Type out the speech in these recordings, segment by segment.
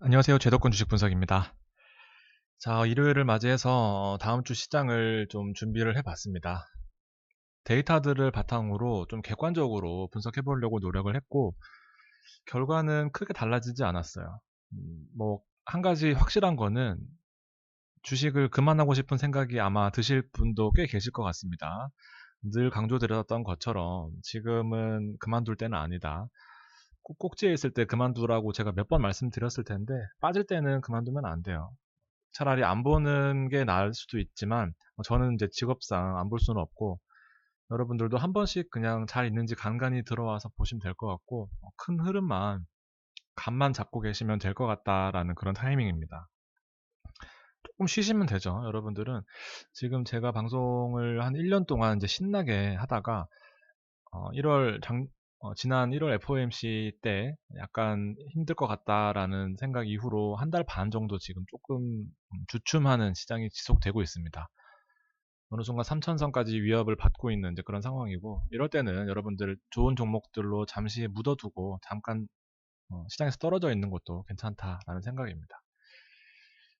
안녕하세요. 제도권 주식 분석입니다. 자, 일요일을 맞이해서 어, 다음 주 시장을 좀 준비를 해봤습니다. 데이터들을 바탕으로 좀 객관적으로 분석해 보려고 노력을 했고, 결과는 크게 달라지지 않았어요. 음, 뭐, 한 가지 확실한 거는 주식을 그만하고 싶은 생각이 아마 드실 분도 꽤 계실 것 같습니다. 늘 강조드렸던 것처럼 지금은 그만둘 때는 아니다. 꼭지에 있을 때 그만두라고 제가 몇 번 말씀드렸을 텐데 빠질 때는 그만두면 안 돼요. 차라리 안 보는 게 나을 수도 있지만 저는 이제 직업상 안 볼 수는 없고 여러분들도 한 번씩 그냥 잘 있는지 간간히 들어와서 보시면 될 것 같고 큰 흐름만 감만 잡고 계시면 될 것 같다라는 그런 타이밍입니다. 조금 쉬시면 되죠. 여러분들은 지금 제가 방송을 한 1년 동안 이제 신나게 하다가 어, 1월 장, 어, 지난 1월 FOMC 때 약간 힘들 것 같다라는 생각 이후로 한 달 반 정도 지금 조금 음, 주춤하는 시장이 지속되고 있습니다. 어느 순간 3천선까지 위협을 받고 있는 그런 상황이고 이럴 때는 여러분들 좋은 종목들로 잠시 묻어두고 잠깐 어, 시장에서 떨어져 있는 것도 괜찮다라는 생각입니다.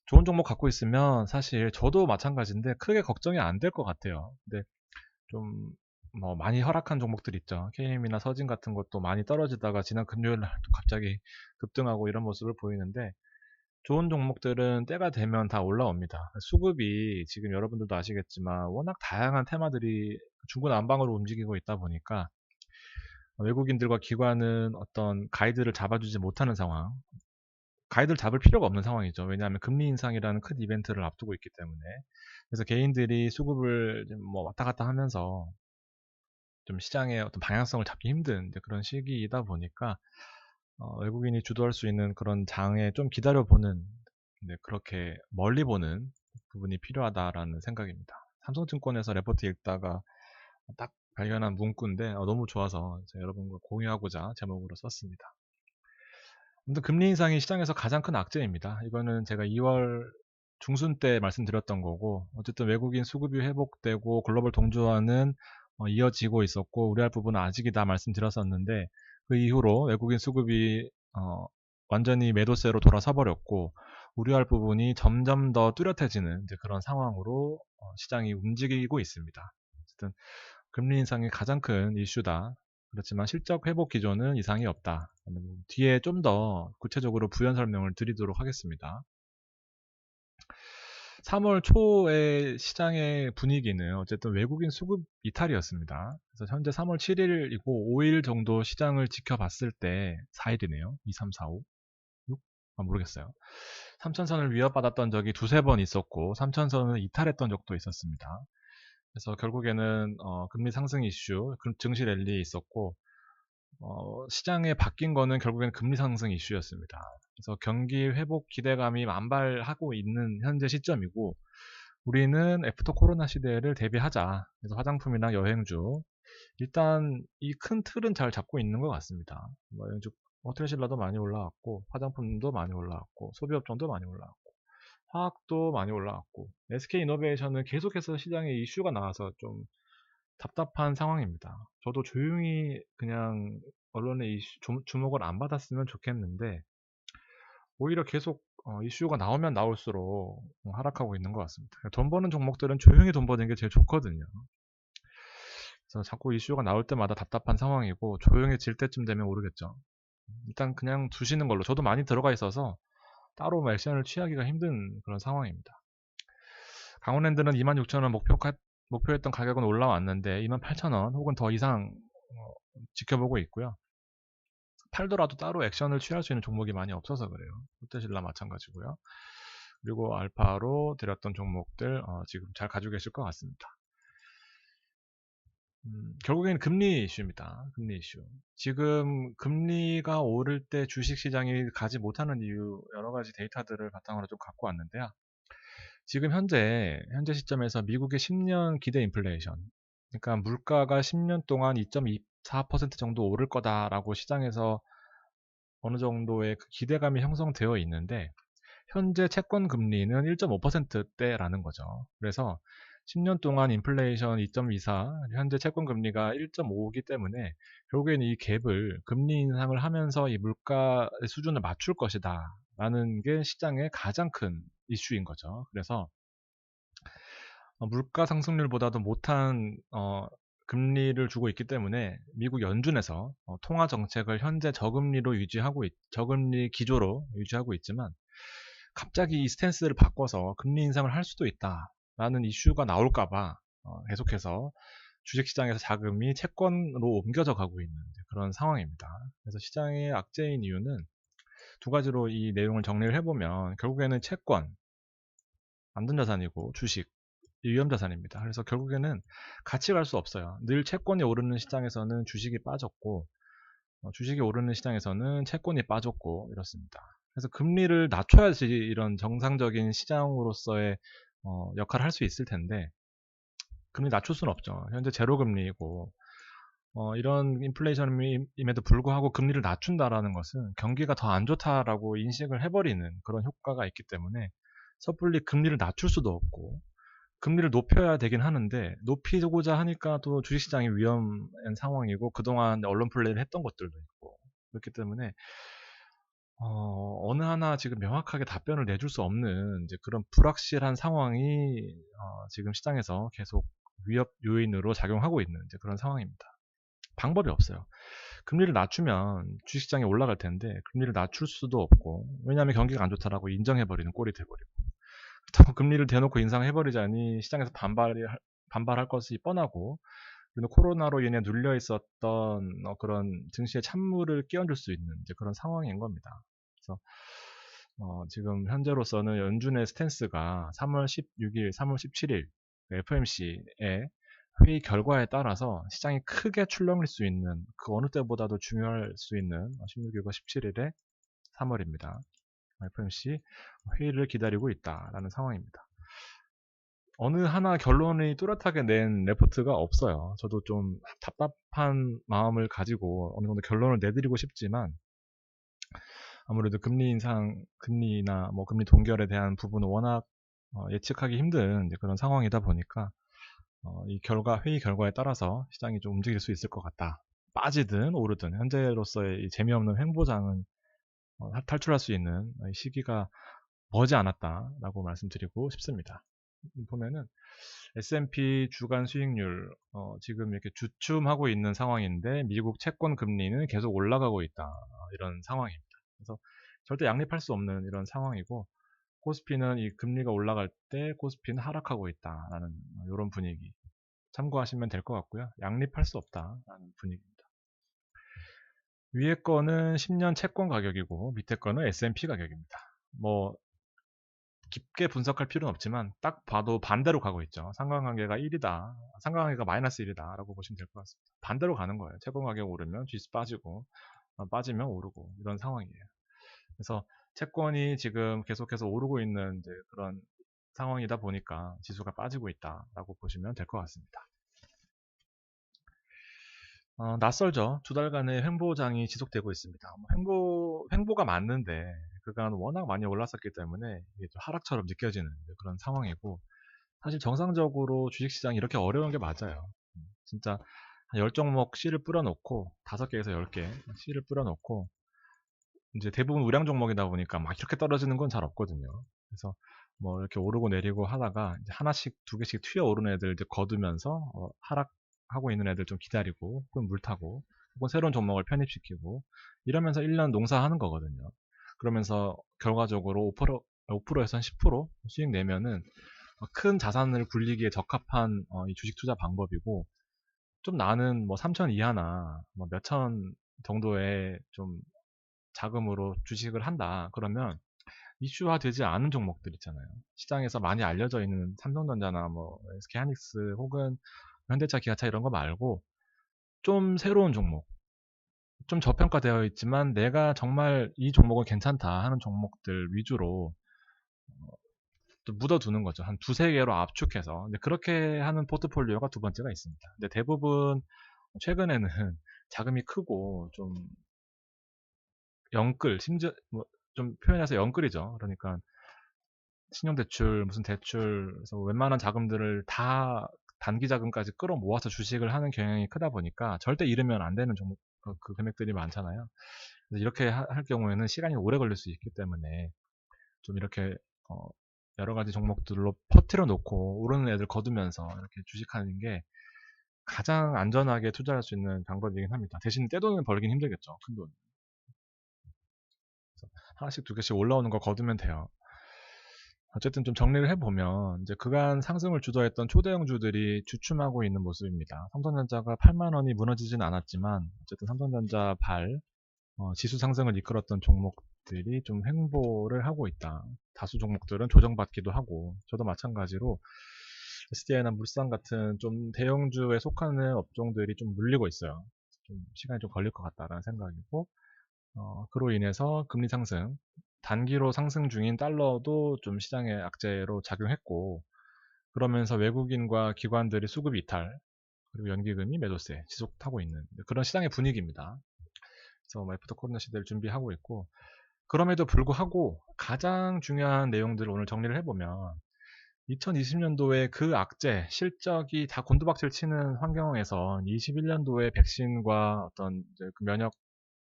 좋은 종목 갖고 있으면 사실 저도 마찬가지인데 크게 걱정이 안 될 것 같아요. 근데 좀 뭐 많이 허락한 종목들 있죠. KM이나 서진 같은 것도 많이 떨어지다가 지난 금요일 날 갑자기 급등하고 이런 모습을 보이는데 좋은 종목들은 때가 되면 다 올라옵니다. 수급이 지금 여러분들도 아시겠지만 워낙 다양한 테마들이 중구난방으로 움직이고 있다 보니까 외국인들과 기관은 어떤 가이드를 잡아주지 못하는 상황, 가이드를 잡을 필요가 없는 상황이죠. 왜냐하면 금리 인상이라는 큰 이벤트를 앞두고 있기 때문에. 그래서 개인들이 수급을 뭐 왔다 갔다 하면서 좀 시장의 어떤 방향성을 잡기 힘든 그런 시기이다 보니까 어, 외국인이 주도할 수 있는 그런 장에 좀 기다려 보는 네, 그렇게 멀리 보는 부분이 필요하다라는 생각입니다. 삼성증권에서 레포트 읽다가 딱 발견한 문구인데 어, 너무 좋아서 여러분과 공유하고자 제목으로 썼습니다. 아무튼 금리 인상이 시장에서 가장 큰 악재입니다. 이거는 제가 2월 중순 때 말씀드렸던 거고 어쨌든 외국인 수급이 회복되고 글로벌 동조화는 어, 이어지고 있었고 우려할 부분은 아직이다 말씀드렸었는데 그 이후로 외국인 수급이 어, 완전히 매도세로 돌아서 버렸고 우려할 부분이 점점 더 뚜렷해지는 그런 상황으로 어, 시장이 움직이고 있습니다. 어쨌든 금리 인상이 가장 큰 이슈다. 그렇지만 실적 회복 기조는 이상이 없다. 뒤에 좀 더 구체적으로 부연 설명을 드리도록 하겠습니다. 3월 초의 시장의 분위기는 어쨌든 외국인 수급 이탈이었습니다. 그래서 현재 3월 7일이고 5일 정도 시장을 지켜봤을 때 4일이네요. 2, 3, 4, 5, 6? 아, 모르겠어요. 3천선을 위협받았던 적이 두세 번 있었고 3천선을 이탈했던 적도 있었습니다. 그래서 결국에는 어, 금리 상승 이슈, 증시 랠리 있었고 어, 시장에 바뀐 거는 결국에는 금리 상승 이슈였습니다. 그래서 경기 회복 기대감이 만발하고 있는 현재 시점이고 우리는 애프터 코로나 시대를 대비하자. 그래서 화장품이나 여행주 일단 이 큰 틀은 잘 잡고 있는 것 같습니다. 뭐 여행주 호텔신라도 많이 올라왔고 화장품도 많이 올라왔고 소비업종도 많이 올라왔고 화학도 많이 올라왔고 SK이노베이션은 계속해서 시장에 이슈가 나와서 좀 답답한 상황입니다. 저도 조용히 그냥 언론의 이슈, 주목을 안 받았으면 좋겠는데 오히려 계속 어, 이슈가 나오면 나올수록 하락하고 있는 것 같습니다. 돈 버는 종목들은 조용히 돈 버는 게 제일 좋거든요. 그래서 자꾸 이슈가 나올 때마다 답답한 상황이고 조용해질 때쯤 되면 모르겠죠. 일단 그냥 두시는 걸로 저도 많이 들어가 있어서 따로 뭐 액션을 취하기가 힘든 그런 상황입니다. 강원랜드는 26,000원 목표 목표했던 가격은 올라왔는데 28,000원 혹은 더 이상 어, 지켜보고 있고요. 팔더라도 따로 액션을 취할 수 있는 종목이 많이 없어서 그래요. 호텔신라 마찬가지고요. 그리고 알파로 드렸던 종목들 어, 지금 잘 가지고 계실 것 같습니다. 음, 결국에는 금리 이슈입니다. 금리 이슈. 지금 금리가 오를 때 주식시장이 가지 못하는 이유 여러 가지 데이터들을 바탕으로 좀 갖고 왔는데요. 지금 현재 현재 시점에서 미국의 10년 기대 인플레이션 그러니까 물가가 10년 동안 2.24% 정도 오를 거다라고 시장에서 어느 정도의 그 기대감이 형성되어 있는데 현재 채권 금리는 1.5%대라는 거죠. 그래서 10년 동안 인플레이션 2.24, 현재 채권 금리가 1.5이기 때문에 결국에는 이 갭을 금리 인상을 하면서 이 물가 수준을 맞출 것이다 라는 게 시장의 가장 큰 이슈인 거죠. 그래서 어, 물가 상승률보다도 못한 어, 금리를 주고 있기 때문에 미국 연준에서 어, 통화 정책을 현재 저금리로 유지하고 있, 저금리 기조로 유지하고 있지만 갑자기 이 스탠스를 바꿔서 금리 인상을 할 수도 있다라는 이슈가 나올까봐 어, 계속해서 주식시장에서 자금이 채권으로 옮겨져 가고 있는 그런 상황입니다. 그래서 시장의 악재인 이유는 두 가지로 이 내용을 정리를 해보면 결국에는 채권, 안전자산이고 주식, 위험자산입니다. 그래서 결국에는 같이 갈 수 없어요. 늘 채권이 오르는 시장에서는 주식이 빠졌고 어, 주식이 오르는 시장에서는 채권이 빠졌고 이렇습니다. 그래서 금리를 낮춰야지 이런 정상적인 시장으로서의 어, 역할을 할 수 있을 텐데 금리 낮출 수는 없죠. 현재 제로 금리이고 어, 이런 인플레이션임에도 불구하고 금리를 낮춘다라는 것은 경기가 더 안 좋다라고 인식을 해버리는 그런 효과가 있기 때문에 섣불리 금리를 낮출 수도 없고 금리를 높여야 되긴 하는데 높이고자 하니까 또 주식시장이 위험한 상황이고 그동안 언론 플레이를 했던 것들도 있고 그렇기 때문에 어, 느 하나 지금 명확하게 답변을 내줄 수 없는 이제 그런 불확실한 상황이 어, 지금 시장에서 계속 위협 요인으로 작용하고 있는 이제 그런 상황입니다. 방법이 없어요. 금리를 낮추면 주식시장이 올라갈 텐데 금리를 낮출 수도 없고 왜냐하면 경기가 안 좋다라고 인정해버리는 꼴이 돼버리고 그렇다고 금리를 대놓고 인상해버리자니 시장에서 반발이, 반발할 것이 뻔하고 그리고 코로나로 인해 눌려 있었던 어, 그런 증시의 찬물을 끼얹을 수 있는 그런 상황인 겁니다. 그래서 어, 지금 현재로서는 연준의 스탠스가 3월 16일, 3월 17일 FMC의 회의 결과에 따라서 시장이 크게 출렁일 수 있는 그 어느 때보다도 중요할 수 있는 16일과 17일의 3월입니다. FMC 회의를 기다리고 있다라는 상황입니다. 어느 하나 결론이 뚜렷하게 낸 레포트가 없어요. 저도 좀 답답한 마음을 가지고 어느 정도 결론을 내드리고 싶지만 아무래도 금리 인상, 금리나 뭐 금리 동결에 대한 부분은 워낙 어, 예측하기 힘든 그런 상황이다 보니까 어, 이 결과 회의 결과에 따라서 시장이 좀 움직일 수 있을 것 같다. 빠지든 오르든 현재로서의 이 재미없는 횡보장은 어, 탈출할 수 있는 시기가 머지 않았다라고 말씀드리고 싶습니다. 보면은 S&P 주간 수익률 어, 지금 이렇게 주춤하고 있는 상황인데 미국 채권 금리는 계속 올라가고 있다 이런 상황입니다. 그래서 절대 양립할 수 없는 이런 상황이고 코스피는 이 금리가 올라갈 때 코스피는 하락하고 있다라는 이런 분위기 참고하시면 될 것 같고요. 양립할 수 없다라는 분위기입니다. 위에 거는 10년 채권 가격이고 밑에 거는 S&P 가격입니다. 뭐 깊게 분석할 필요는 없지만 딱 봐도 반대로 가고 있죠. 상관관계가 1이다. 상관관계가 마이너스 1이다. 라고 보시면 될 것 같습니다. 반대로 가는 거예요. 채권 가격 오르면 주식 빠지고 어, 빠지면 오르고 이런 상황이에요. 그래서 채권이 지금 계속해서 오르고 있는 그런 상황이다 보니까 지수가 빠지고 있다라고 보시면 될 것 같습니다. 어, 낯설죠. 두 달간의 횡보장이 지속되고 있습니다. 뭐 횡보, 횡보가 맞는데 그간 워낙 많이 올랐었기 때문에 이게 좀 하락처럼 느껴지는 그런 상황이고 사실 정상적으로 주식시장이 이렇게 어려운 게 맞아요. 음, 진짜 한 10종목 C를 뿌려놓고 5개에서 10개 C를 뿌려놓고 이제 대부분 우량 종목이다 보니까 막 이렇게 떨어지는 건 잘 없거든요. 그래서 뭐 이렇게 오르고 내리고 하다가 하나씩 두 개씩 튀어 오르는 애들 이제 거두면서 어, 하락 하고 있는 애들 좀 기다리고 혹은 물 타고 혹은 새로운 종목을 편입시키고 이러면서 1년 농사하는 거거든요. 그러면서 결과적으로 5%, 5%에서 한10% 수익 내면은 큰 자산을 굴리기에 적합한 어, 이 주식 투자 방법이고 좀 나는 뭐 3천 이하나 뭐 몇천 정도의 좀 자금으로 주식을 한다. 그러면 이슈화 되지 않은 종목들 있잖아요. 시장에서 많이 알려져 있는 삼성전자나 뭐 SK하이닉스 혹은 현대차, 기아차 이런 거 말고 좀 새로운 종목, 좀 저평가되어 있지만 내가 정말 이 종목은 괜찮다 하는 종목들 위주로 어, 묻어두는 거죠. 한 두세 개로 압축해서. 그렇게 하는 포트폴리오가 두 번째가 있습니다. 근데 대부분 최근에는 자금이 크고 좀 영끌, 심지어 뭐 좀 표현해서 영끌이죠. 그러니까 신용대출, 무슨 대출, 그래서 웬만한 자금들을 다 단기 자금까지 끌어모아서 주식을 하는 경향이 크다 보니까 절대 잃으면 안 되는 종목, 그, 그 금액들이 많잖아요. 이렇게 하- 할 경우에는 시간이 오래 걸릴 수 있기 때문에 좀 이렇게 어, 여러 가지 종목들로 퍼트려 놓고 오르는 애들 거두면서 이렇게 주식하는 게 가장 안전하게 투자할 수 있는 방법이긴 합니다. 대신 떼돈을 벌긴 힘들겠죠. 큰 돈. 하나씩 두 개씩 올라오는 거 거두면 돼요. 어쨌든 좀 정리를 해보면 이제 그간 상승을 주도했던 초대형주들이 주춤하고 있는 모습입니다. 삼성전자가 8만 원이 무너지진 않았지만 어쨌든 삼성전자 발 어, 지수 상승을 이끌었던 종목들이 좀 횡보를 하고 있다. 다수 종목들은 조정받기도 하고 저도 마찬가지로 SDI나 물산 같은 좀 대형주에 속하는 업종들이 좀 물리고 있어요. 좀 시간이 좀 걸릴 것 같다라는 생각이고 어, 그로 인해서 금리 상승, 단기로 상승 중인 달러도 좀 시장의 악재로 작용했고 그러면서 외국인과 기관들이 수급 이탈 그리고 연기금이 매도세 지속하고 있는 그런 시장의 분위기입니다. 그래서 뭐 애프터 코로나 시대를 준비하고 있고 그럼에도 불구하고 가장 중요한 내용들을 오늘 정리를 해보면 2020년도에 그 악재, 실적이 다 곤두박질 치는 환경에서 21년도에 백신과 어떤 그 면역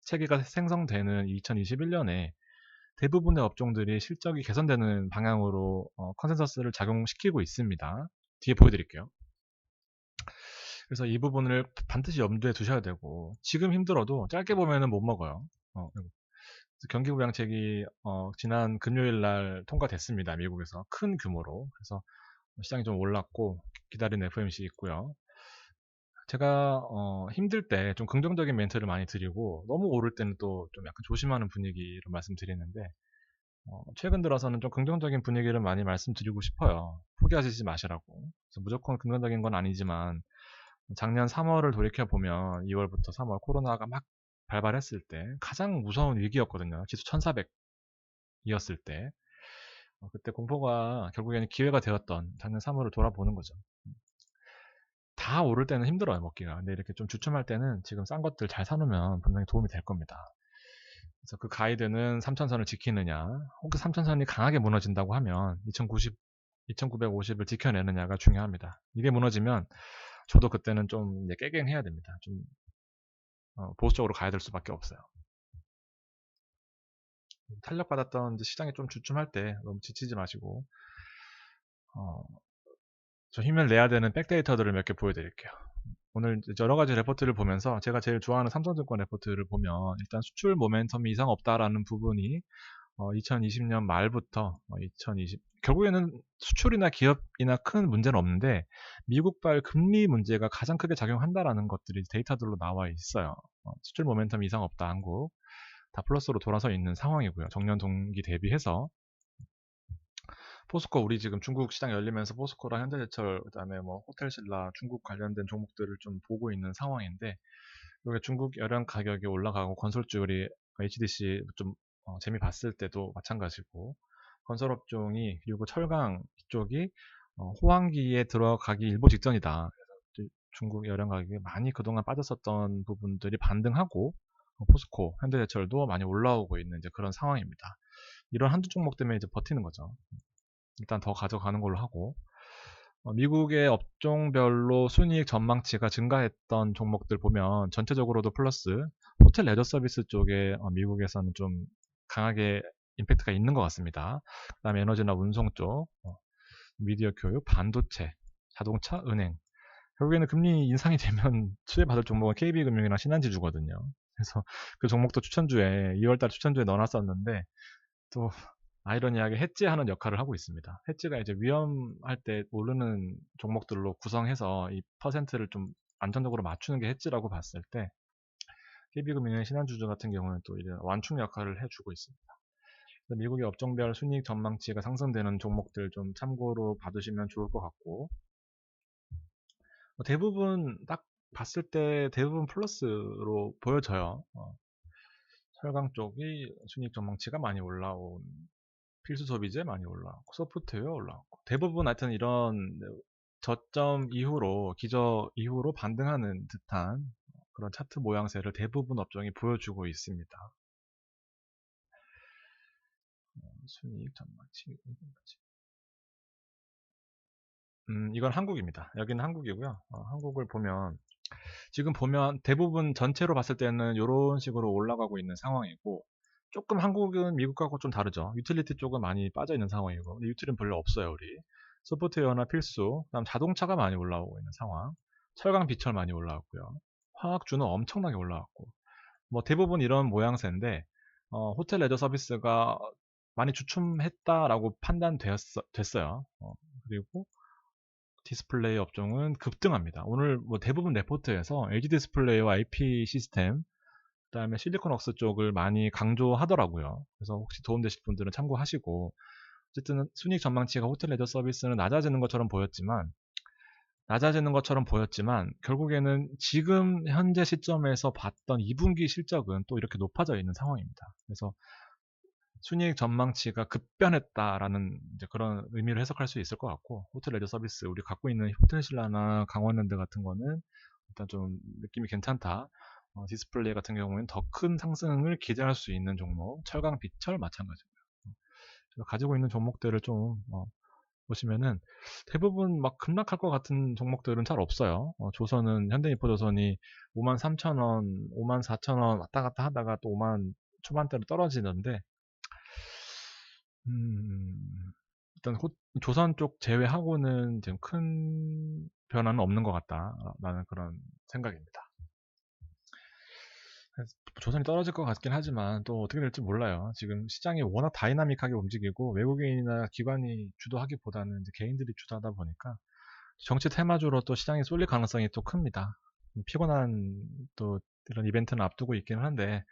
체계가 생성되는 2021년에 대부분의 업종들이 실적이 개선되는 방향으로 어, 컨센서스를 작용시키고 있습니다. 뒤에 보여드릴게요. 그래서 이 부분을 반드시 염두에 두셔야 되고 지금 힘들어도 짧게 보면은 못 먹어요. 어, 경기 부양책이 어, 지난 금요일 날 통과됐습니다. 미국에서 큰 규모로. 그래서 시장이 좀 올랐고 기다린 FMC 있고요. 제가 어, 힘들 때 좀 긍정적인 멘트를 많이 드리고 너무 오를 때는 또 좀 약간 조심하는 분위기로 말씀드리는데 어, 최근 들어서는 좀 긍정적인 분위기를 많이 말씀드리고 싶어요. 포기하시지 마시라고. 무조건 긍정적인 건 아니지만 작년 3월을 돌이켜 보면 2월부터 3월 코로나가 막 발발했을 때 가장 무서운 위기였거든요. 지수 1400이었을 때. 어, 그때 공포가 결국에는 기회가 되었던 작년 3월을 돌아보는 거죠. 다 오를 때는 힘들어요, 먹기가. 근데 이렇게 좀 주춤할 때는 지금 싼 것들 잘 사놓으면 분명히 도움이 될 겁니다. 그래서 그 가이드는 3천선을 지키느냐, 혹시 3천선이 강하게 무너진다고 하면 2090, 2950을 지켜내느냐가 중요합니다. 이게 무너지면 저도 그때는 좀 깨갱해야 됩니다. 좀 어, 보수적으로 가야 될 수밖에 없어요. 탄력받았던 시장이 좀 주춤할 때 너무 지치지 마시고 어, 저 힘을 내야 되는 백데이터들을 몇 개 보여드릴게요. 오늘 여러 가지 레포트를 보면서 제가 제일 좋아하는 삼성증권 레포트를 보면 일단 수출 모멘텀이 이상 없다라는 부분이 어, 2020년 말부터 어, 2020 결국에는 수출이나 기업이나 큰 문제는 없는데 미국발 금리 문제가 가장 크게 작용한다라는 것들이 데이터들로 나와 있어요. 어, 수출 모멘텀 이상 없다 한국 다 플러스로 돌아서 있는 상황이고요. 정년 동기 대비해서 포스코 우리 지금 중국 시장 열리면서 포스코랑 현대제철 그다음에 뭐 호텔신라 중국 관련된 종목들을 좀 보고 있는 상황인데 여기 중국 여량 가격이 올라가고 건설주들이 HDC 좀 어, 재미 봤을 때도 마찬가지고 건설업종이 그리고 철강 쪽이 어, 호황기에 들어가기 일보 직전이다. 중국 여량 가격이 많이 그동안 빠졌었던 부분들이 반등하고 어, 포스코, 현대제철도 많이 올라오고 있는 이제 그런 상황입니다. 이런 한두 종목 때문에 이제 버티는 거죠. 일단 더 가져가는 걸로 하고 어, 미국의 업종별로 순이익 전망치가 증가했던 종목들 보면 전체적으로도 플러스 호텔 레저 서비스 쪽에 어, 미국에서는 좀 강하게 임팩트가 있는 것 같습니다. 그 다음에 에너지나 운송 쪽, 어, 미디어 교육, 반도체, 자동차, 은행. 결국에는 금리 인상이 되면 수혜받을 종목은 KB금융이랑 신한지주거든요. 그래서 그 종목도 추천주에 2월달 추천주에 넣어놨었는데 또 아이러니하게 해지하는 역할을 하고 있습니다. 해지가 이제 위험할 때 오르는 종목들로 구성해서 이 퍼센트를 좀 안정적으로 맞추는 게 해지라고 봤을 때 KB금융의 신한주주 같은 경우는 또 이제 완충 역할을 해주고 있습니다. 미국의 업종별 순이익 전망치가 상승되는 종목들 좀 참고로 받으시면 좋을 것 같고 뭐 대부분 딱 봤을 때 대부분 플러스로 보여져요. 어, 철강 쪽이 순이익 전망치가 많이 올라온 필수 소비재 많이 올라왔고 소프트웨어 올라왔고 대부분 하여튼 이런 저점 이후로 기저 이후로 반등하는 듯한 그런 차트 모양새를 대부분 업종이 보여주고 있습니다. 어, 순이익 전망치 음, 이건 한국입니다. 여기는 한국이고요. 어, 한국을 보면 지금 보면 대부분 전체로 봤을 때는 이런 식으로 올라가고 있는 상황이고 조금 한국은 미국하고 좀 다르죠. 유틸리티 쪽은 많이 빠져 있는 상황이고 근데 유틸은 별로 없어요 우리. 소프트웨어나 필수, 그다음 자동차가 많이 올라오고 있는 상황. 철강 비철 많이 올라왔고요. 화학주는 엄청나게 올라왔고 뭐 대부분 이런 모양새인데 어, 호텔 레저 서비스가 많이 주춤했다라고 판단됐어요. 어, 그리고 디스플레이 업종은 급등합니다. 오늘 뭐 대부분 레포트에서 LG 디스플레이와 IP 시스템, 그다음에 실리콘웍스 쪽을 많이 강조하더라고요. 그래서 혹시 도움되실 분들은 참고하시고 어쨌든 순익 전망치가 호텔 레저 서비스는 낮아지는 것처럼 보였지만 낮아지는 것처럼 보였지만 결국에는 지금 현재 시점에서 봤던 2분기 실적은 또 이렇게 높아져 있는 상황입니다. 그래서 순이익 전망치가 급변했다라는 그런 의미를 해석할 수 있을 것 같고 호텔 레저 서비스 우리 갖고 있는 호텔 신라나 강원랜드 같은 거는 일단 좀 느낌이 괜찮다. 어, 디스플레이 같은 경우에는 더 큰 상승을 기대할 수 있는 종목 철강 비철 마찬가지고요. 어, 가지고 있는 종목들을 좀 어, 보시면은 대부분 막 급락할 것 같은 종목들은 잘 없어요. 어, 조선은 현대인포조선이 5만 3천 원, 5만 4천 원 왔다 갔다 하다가 또 5만 초반대로 떨어지는데 음, 일단 호, 조선 쪽 제외하고는 지금 큰 변화는 없는 것 같다라는 그런 생각입니다. 조선이 떨어질 것 같긴 하지만 또 어떻게 될지 몰라요. 지금 시장이 워낙 다이나믹하게 움직이고 외국인이나 기관이 주도하기보다는 개인들이 주도하다 보니까 정치 테마주로 또 시장이 쏠릴 가능성이 또 큽니다. 피곤한 또 이런 이벤트는 앞두고 있기는 한데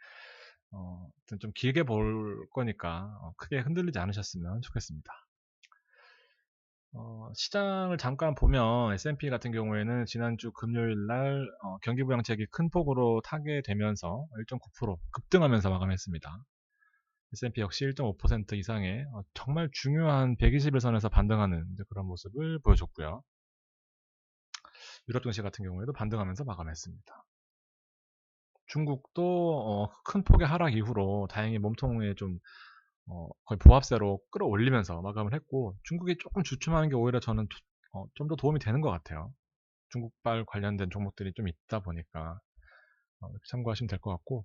어, 좀 길게 볼 거니까 어, 크게 흔들리지 않으셨으면 좋겠습니다. 어, 시장을 잠깐 보면 S&P 같은 경우에는 지난주 금요일 날 어, 경기 부양책이 큰 폭으로 타게 되면서 1.9% 급등하면서 마감했습니다. S&P 역시 1.5% 이상의 어, 정말 중요한 121선에서 반등하는 그런 모습을 보여줬고요. 유럽 증시 같은 경우에도 반등하면서 마감했습니다. 중국도 어, 큰 폭의 하락 이후로 다행히 몸통에 좀 어, 거의 보합세로 끌어올리면서 마감을 했고 중국이 조금 주춤하는 게 오히려 저는 어, 좀 더 도움이 되는 것 같아요. 중국발 관련된 종목들이 좀 있다 보니까 어, 참고하시면 될 것 같고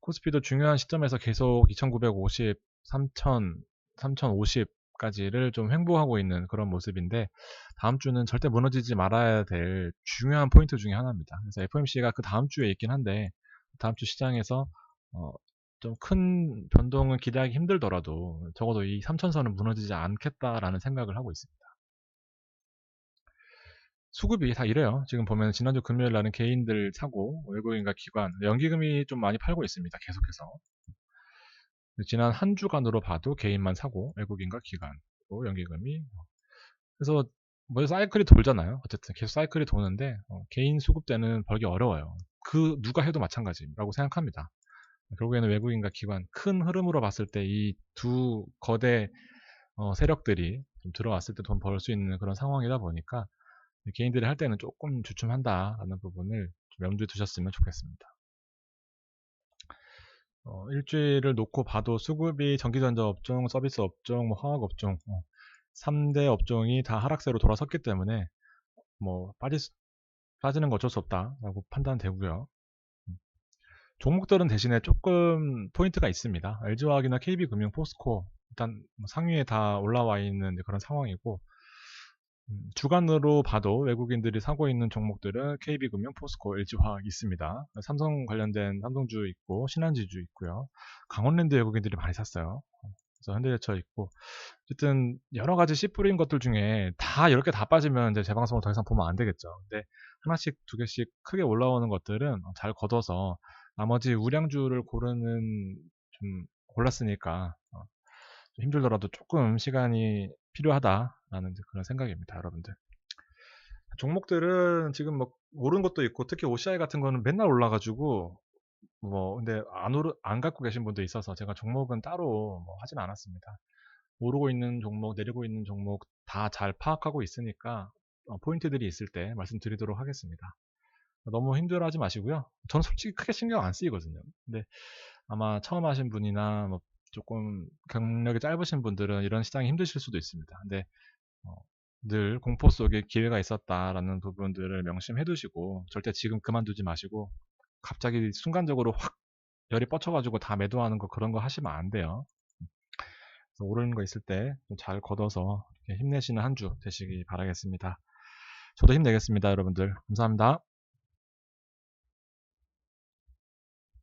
코스피도 중요한 시점에서 계속 2950, 3000, 3050까지를 좀 횡보하고 있는 그런 모습인데 다음 주는 절대 무너지지 말아야 될 중요한 포인트 중에 하나입니다. 그래서 FOMC가 그 다음 주에 있긴 한데 다음 주 시장에서 어, 좀 큰 변동을 기대하기 힘들더라도 적어도 이 3천선은 무너지지 않겠다라는 생각을 하고 있습니다. 수급이 다 이래요. 지금 보면 지난주 금요일 날은 개인들 사고 외국인과 기관, 연기금이 좀 많이 팔고 있습니다. 계속해서. 지난 한 주간으로 봐도 개인만 사고 외국인과 기관, 또 연기금이 그래서 뭐 사이클이 돌잖아요. 어쨌든 계속 사이클이 도는데 어, 개인 수급 때는 벌기 어려워요. 그 누가 해도 마찬가지라고 생각합니다. 결국에는 외국인과 기관 큰 흐름으로 봤을 때 이 두 거대 어, 세력들이 좀 들어왔을 때 돈 벌 수 있는 그런 상황이다 보니까 개인들이 할 때는 조금 주춤한다라는 부분을 좀 염두에 두셨으면 좋겠습니다. 어, 일주일을 놓고 봐도 수급이 전기전자 업종, 서비스 업종, 뭐 화학 업종 어, 3대 업종이 다 하락세로 돌아섰기 때문에 뭐 빠지, 빠지는 거 어쩔 수 없다라고 판단되고요. 종목들은 대신에 조금 포인트가 있습니다. LG화학이나 KB금융, 포스코 일단 뭐 상위에 다 올라와 있는 그런 상황이고 음, 주간으로 봐도 외국인들이 사고 있는 종목들은 KB금융, 포스코, LG화학 있습니다. 삼성 관련된 삼성주 있고 신한지주 있고요. 강원랜드 외국인들이 많이 샀어요. 그래서 현대제철 있고 어쨌든 여러 가지 씨 뿌린 것들 중에 다 이렇게 다 빠지면 이제 재방송을 더 이상 보면 안 되겠죠. 근데 하나씩 두 개씩 크게 올라오는 것들은 잘 걷어서 나머지 우량주를 고르는 좀 골랐으니까 어, 좀 힘들더라도 조금 시간이 필요하다라는 그런 생각입니다, 여러분들. 종목들은 지금 뭐 오른 것도 있고 특히 OCI 같은 거는 맨날 올라가지고 뭐 근데 안 오르 안 갖고 계신 분도 있어서 제가 종목은 따로 뭐 하진 않았습니다. 오르고 있는 종목, 내리고 있는 종목 다 잘 파악하고 있으니까 어, 포인트들이 있을 때 말씀드리도록 하겠습니다. 너무 힘들어하지 마시고요. 저는 솔직히 크게 신경 안 쓰이거든요. 근데 아마 처음 하신 분이나 뭐 조금 경력이 짧으신 분들은 이런 시장이 힘드실 수도 있습니다. 근데 어, 늘 공포 속에 기회가 있었다라는 부분들을 명심해 두시고 절대 지금 그만두지 마시고 갑자기 순간적으로 확 열이 뻗쳐가지고 다 매도하는 거 그런 거 하시면 안 돼요. 오르는 거 있을 때 좀 잘 걷어서 힘내시는 한 주 되시기 바라겠습니다. 저도 힘내겠습니다, 여러분들. 감사합니다.